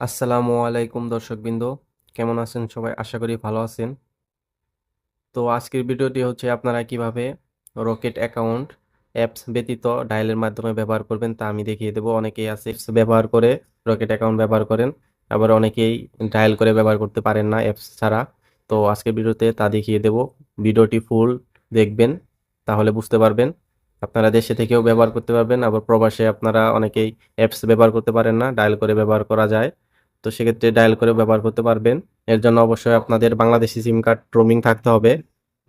আসসালামু আলাইকুম দর্শকবৃন্দ। কেমন আছেন সবাই? আশা করি ভালো আছেন। তো আজকের ভিডিওটি হচ্ছে আপনারা কীভাবে রকেট অ্যাকাউন্ট অ্যাপস ব্যতীত ডায়ালের মাধ্যমে ব্যবহার করবেন তা আমি দেখিয়ে দেবো। অনেকেই আছে apps ব্যবহার করে রকেট অ্যাকাউন্ট ব্যবহার করেন, আবার অনেকেই ডায়াল করে ব্যবহার করতে পারেন না অ্যাপস ছাড়া। তো আজকের ভিডিওতে তা দেখিয়ে দেবো। ভিডিওটি ফুল দেখবেন, তাহলে বুঝতে পারবেন। আপনারা দেশে থেকেও ব্যবহার করতে পারবেন, আবার প্রবাসে আপনারা অনেকেই অ্যাপস ব্যবহার করতে পারেন না, ডায়াল করে ব্যবহার করা যায়। তো সেক্ষেত্রে ডায়াল করে ব্যবহার করতে পারবেন। এর জন্য অবশ্যই আপনাদের বাংলাদেশি সিম কার্ড রোমিং থাকতে হবে।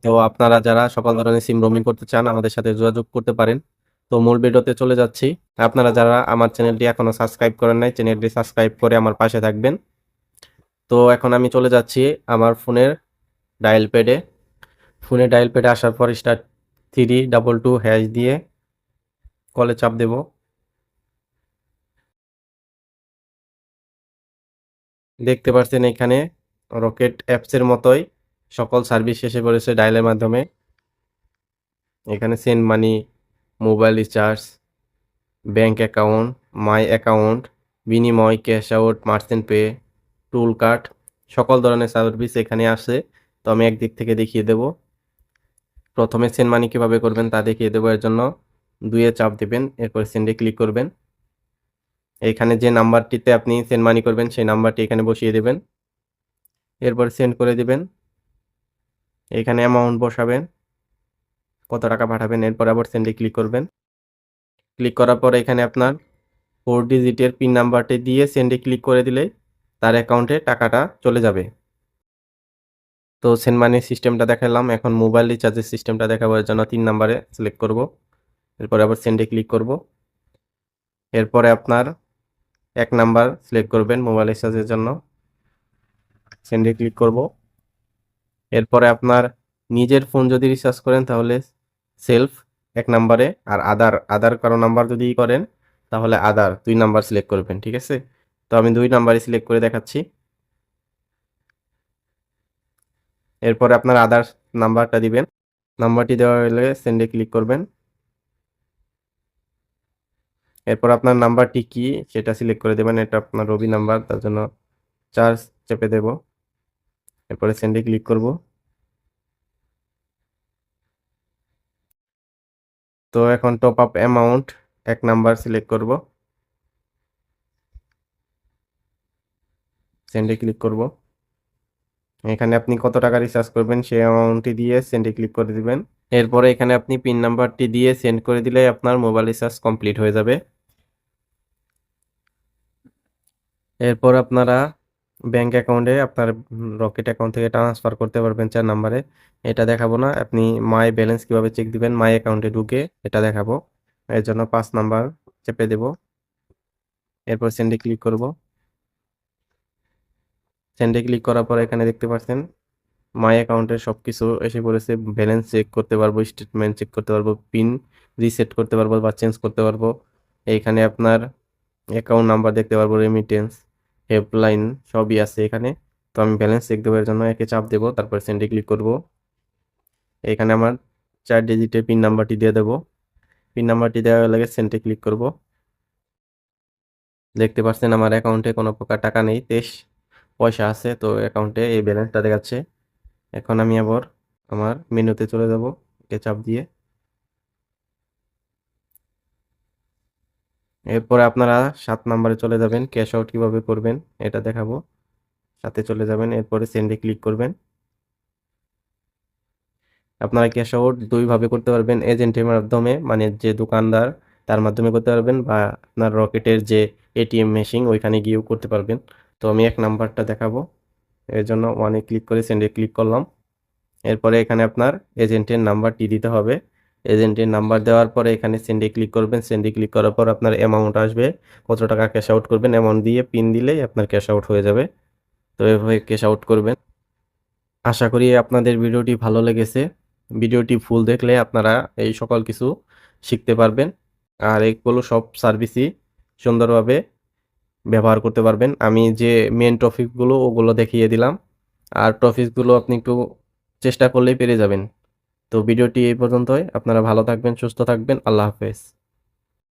তো আপনারা যারা সকল ধরনের সিম রোমিং করতে চান, আমাদের সাথে যোগাযোগ করতে পারেন। তো মূল ভিডিওতে চলে যাচ্ছি। আপনারা যারা আমার চ্যানেলটি এখনও সাবস্ক্রাইব করেন নাই চ্যানেলটি সাবস্ক্রাইব করে আমার পাশে থাকবেন। তো এখন আমি চলে যাচ্ছি আমার ফোনের ডায়াল প্যাডে ফোনে ডায়াল প্যাডে আসার পর star three double two hash দিয়ে কলে চাপ দেবো। দেখতে পাচ্ছেন এখানে রকেট অ্যাপসের মতোই সকল সার্ভিস শেষে পড়েছে ডায়ালের মাধ্যমে। এখানে send money, mobile recharge, bank account, my account, বিনিময়, cash out, merchant pay, tool card, সকল ধরনের সার্ভিস এখানে আসে। তো আমি একদিক থেকে দেখিয়ে দেব। প্রথমে সেন্ড মানি কীভাবে করবেন তা দেখিয়ে দেবো। এর জন্য দুয়ে চাপ দেবেন, এরপর সেন্ডে ক্লিক করবেন। এখানে যে নাম্বারটিতে আপনি সেন্ড মানি করবেন, সেই নাম্বারটি এখানে বসিয়ে দেবেন। এরপর সেন্ড করে দিবেন। এখানে অ্যামাউন্ট বসাবেন। কত টাকা পাঠাবেন, এরপর আবার সেন্ডে ক্লিক করবেন। ক্লিক করার পর এখানে আপনার ফোর ডিজিটের পিন নাম্বারটি দিয়ে সেন্ডে ক্লিক করে দিলে তার অ্যাকাউন্টে টাকাটা চলে যাবে। তো সেন্ড মানি সিস্টেমটা দেখালাম। এখন মোবাইল রিচার্জের সিস্টেমটা দেখাবার জন্য তিন নাম্বারে সিলেক্ট করব। এরপর আবার সেন্ডে ক্লিক করব। এরপরে আপনার এক নাম্বার সিলেক্ট করবেন মোবাইল রিচার্জের জন্য। সেন্ডে ক্লিক করব। এরপরে আপনার নিজের ফোন যদি রিচার্জ করেন তাহলে সেলফ এক নাম্বারে আর আদার আদার কারও নাম্বার যদি করেন তাহলে আদার দুই নাম্বার সিলেক্ট করবেন, ঠিক আছে? তো আমি দুই নাম্বারই সিলেক্ট করে দেখাচ্ছি। এরপরে আপনার আদার নাম্বারটা দিবেন। নাম্বারটি দেওয়া হলে সেন্ডে ক্লিক করবেন। এরপর আপনার নাম্বারটি কি? সেটা সিলেক্ট করে দেবেন, এটা আপনার রবি নাম্বার, তার জন্য চার্জ চেপে দেব। এরপরে সেন্ডে ক্লিক করব। তো এখন টপ আপ অ্যামাউন্ট এক নাম্বার সিলেক্ট করব। সেন্ডে ক্লিক করব। এখানে আপনি কত টাকা রিচার্জ করবেন, সেই অ্যামাউন্টটি দিয়ে সেন্ডে ক্লিক করে দিবেন। এরপরে এখানে আপনি পিন নাম্বারটি দিয়ে সেন্ড করে দিলে আপনার মোবাইল রিচার্জ কমপ্লিট হয়ে যাবে। এরপর আপনারা ব্যাংক অ্যাকাউন্টে আপনার রকেট অ্যাকাউন্ট থেকে ট্রান্সফার করতে পারবেন চার নাম্বারে এটা দেখাবো না, আপনি মাই ব্যালেন্স কীভাবে চেক দিবেন? মাই অ্যাকাউন্টে ঢুকে এটা দেখাবো। এর জন্য পাঁচ নাম্বার চেপে দেব। এরপর সেন্ডে ক্লিক করব। সেন্ডে ক্লিক করার পর এখানে দেখতে পাচ্ছেন মাই অ্যাকাউন্টে সব কিছু এসে পড়েছে। ব্যালেন্স চেক করতে পারব স্টেটমেন্ট চেক করতে পারব পিন রিসেট করতে পারব বা চেঞ্জ করতে পারব। এইখানে আপনার অ্যাকাউন্ট নাম্বার দেখতে পারব রেমিটেন্স হেল্পলাইন সবই আছে এখানে। তো আমি ব্যালেন্স চেক দেবো এর জন্য একে চাপ দেবো, তারপর সেন্ডে ক্লিক করব। এখানে আমার চার ডিজিটের পিন নাম্বারটি দিয়ে দেবো। পিন নাম্বারটি দেওয়া লাগে সেন্ডে ক্লিক করব। দেখতে পাচ্ছেন আমার অ্যাকাউন্টে কোনো প্রকার টাকা নেই, তেইশ পয়সা আছে, তো অ্যাকাউন্টে এই ব্যালেন্সটা দেখাচ্ছে। এখন আমি আবার আমার মেনুতে চলে যাব, একে চাপ দিয়ে। এরপরে আপনারা সাত নাম্বারে চলে যাবেন ক্যাশ আউট কীভাবে করবেন এটা দেখাবো। সাথে চলে যাবেন, এরপরে সেন্ডে ক্লিক করবেন। আপনারা ক্যাশ আউট দুইভাবে করতে পারবেন এজেন্টের মাধ্যমে মানে যে দোকানদার তার মাধ্যমে করতে পারবেন, বা আপনার রকেটের যে এটিএম মেশিন ওইখানে গিয়েও করতে পারবেন। তো আমি এক নাম্বারটা দেখাবো, এর জন্য ওয়ানে ক্লিক করে সেন্ডে ক্লিক করলাম। এরপরে এখানে আপনার এজেন্টের নাম্বারটি দিতে হবে। এজেন্টের নাম্বার দেওয়ার পরে এখানে সেন্ডে ক্লিক করবেন। সেন্ডে ক্লিক করার পর আপনার অ্যামাউন্ট আসবে। কত টাকা ক্যাশ আউট করবেন? অ্যামাউন্ট দিয়ে পিন দিলেই আপনার ক্যাশ আউট হয়ে যাবে। তো এভাবে ক্যাশ আউট করবেন। আশা করি আপনাদের ভিডিওটি ভালো লেগেছে। ভিডিওটি ফুল দেখলে আপনারা এই সকল কিছু শিখতে পারবেন। আর এগুলো সব সার্ভিসই সুন্দরভাবে ব্যবহার করতে পারবেন। আমি যে মেন টপিকগুলো ওগুলো দেখিয়ে দিলাম। আর টপিকগুলো আপনি একটু চেষ্টা করলেই পেরে যাবেন। তো ভিডিওটি এই পর্যন্তই। আপনারা ভালো থাকবেন সুস্থ থাকবেন। আল্লাহ হাফেজ।